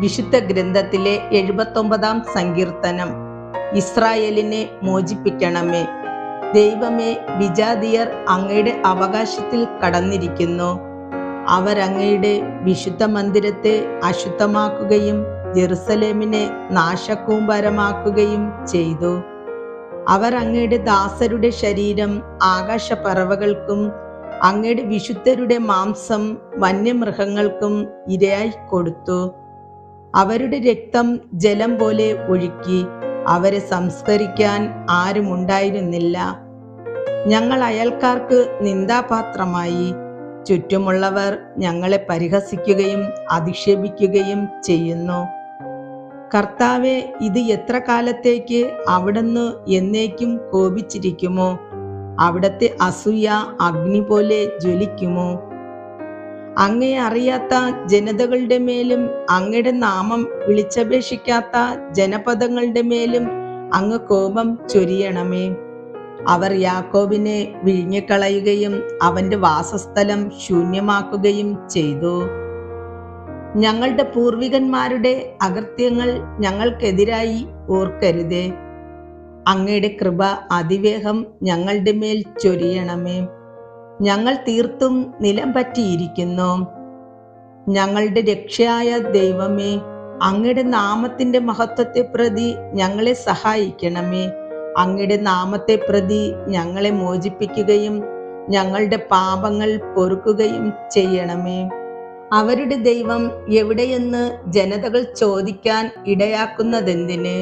വിശുദ്ധ ഗ്രന്ഥത്തിലെ എഴുപത്തൊമ്പതാം സങ്കീർത്തനം. ഇസ്രായേലിനെ മോചിപ്പിക്കണമേ. ദൈവമേ വിജാതിയർ അങ്ങയുടെ അവകാശത്തിൽ കടന്നിരിക്കുന്നു. അവരങ്ങയുടെ വിശുദ്ധ മന്ദിരത്തെ അശുദ്ധമാക്കുകയും ജെറുസലേമിനെ നാശകൂമ്പരമാക്കുകയും ചെയ്തു. അവർ അങ്ങയുടെ ദാസരുടെ ശരീരം ആകാശപ്പറവകൾക്കും അങ്ങയുടെ വിശുദ്ധരുടെ മാംസം വന്യമൃഗങ്ങൾക്കും ഇരയായി കൊടുത്തു. അവരുടെ രക്തം ജലം പോലെ ഒഴുക്കി അവരെ സംസ്കരിക്കാൻ ആരുമുണ്ടായിരുന്നില്ല ഞങ്ങൾ അയൽക്കാർക്ക് നിന്ദാപാത്രമായി. ചുറ്റുമുള്ളവർ ഞങ്ങളെ പരിഹസിക്കുകയും അധിക്ഷേപിക്കുകയും ചെയ്യുന്നു. കർത്താവെ ഇത് എത്ര കാലത്തേക്ക് അവിടുന്ന് എന്നേക്കും കോപിച്ചിരിക്കുമോ? അവിടത്തെ അസൂയ അഗ്നി പോലെ ജ്വലിക്കുമോ? അങ്ങയെ അറിയാത്ത ജനതകളുടെ മേലും അങ്ങയുടെ നാമം വിളിച്ചപേക്ഷിക്കാത്ത ജനപദങ്ങളുടെ മേലും അങ്ങ് കോപം ചൊരിയണമേ. അവർ യാക്കോബിനെ വിഴിഞ്ഞുകളയുകയും അവന്റെ വാസസ്ഥലം ശൂന്യമാക്കുകയും ചെയ്തു. ഞങ്ങളുടെ പൂർവികന്മാരുടെ അകൃത്യങ്ങൾ ഞങ്ങൾക്കെതിരായി ഓർക്കരുതേ. അങ്ങയുടെ കൃപ അതിവേഗം ഞങ്ങളുടെ മേൽ ചൊരിയണമേ. ഞങ്ങൾ തീർത്തും നിലം പറ്റിയിരിക്കുന്നു. ഞങ്ങളുടെ രക്ഷയായ ദൈവമേ അങ്ങയുടെ നാമത്തിന്റെ മഹത്വത്തെ പ്രതി ഞങ്ങളെ സഹായിക്കണമേ. അങ്ങയുടെ നാമത്തെ പ്രതി ഞങ്ങളെ മോചിപ്പിക്കുകയും ഞങ്ങളുടെ പാപങ്ങൾ പൊറുക്കുകയും ചെയ്യണമേ. അവരുടെ ദൈവം എവിടെയെന്ന് ജനതകൾ ചോദിക്കാൻ ഇടയാക്കുന്നതെന്തിന്?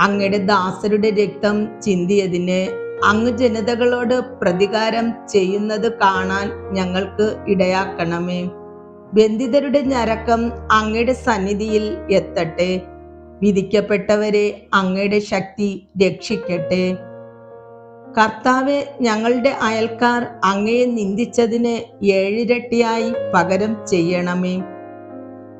അങ്ങയുടെ ദാസരുടെ രക്തം ചിന്തിയതിന് അങ്ങ് ജനതകളോട് പ്രതികാരം ചെയ്യുന്നത് കാണാൻ ഞങ്ങൾക്ക് ഇടയാക്കണമേ. ബന്ധിതരുടെ ഞരക്കം അങ്ങയുടെ സന്നിധിയിൽ എത്തട്ടെ. വിധിക്കപ്പെട്ടവരെ അങ്ങയുടെ ശക്തി രക്ഷിക്കട്ടെ. കർത്താവെ ഞങ്ങളുടെ അയൽക്കാർ അങ്ങയെ നിന്ദിച്ചതിന് ഏഴിരട്ടിയായി പകരം ചെയ്യണമേ.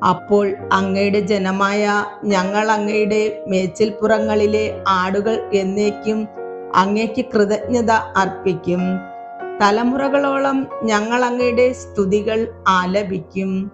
അപ്പോൾ അങ്ങയുടെ ജനമായ ഞങ്ങൾ അങ്ങയുടെ മേച്ചിൽപ്പുറങ്ങളിലെ ആടുകൾ എന്നേക്കും അങ്ങയ്ക്ക് കൃതജ്ഞത അർപ്പിക്കും. തലമുറകളോളം ഞങ്ങൾ അങ്ങയുടെ സ്തുതികൾ ആലപിക്കും.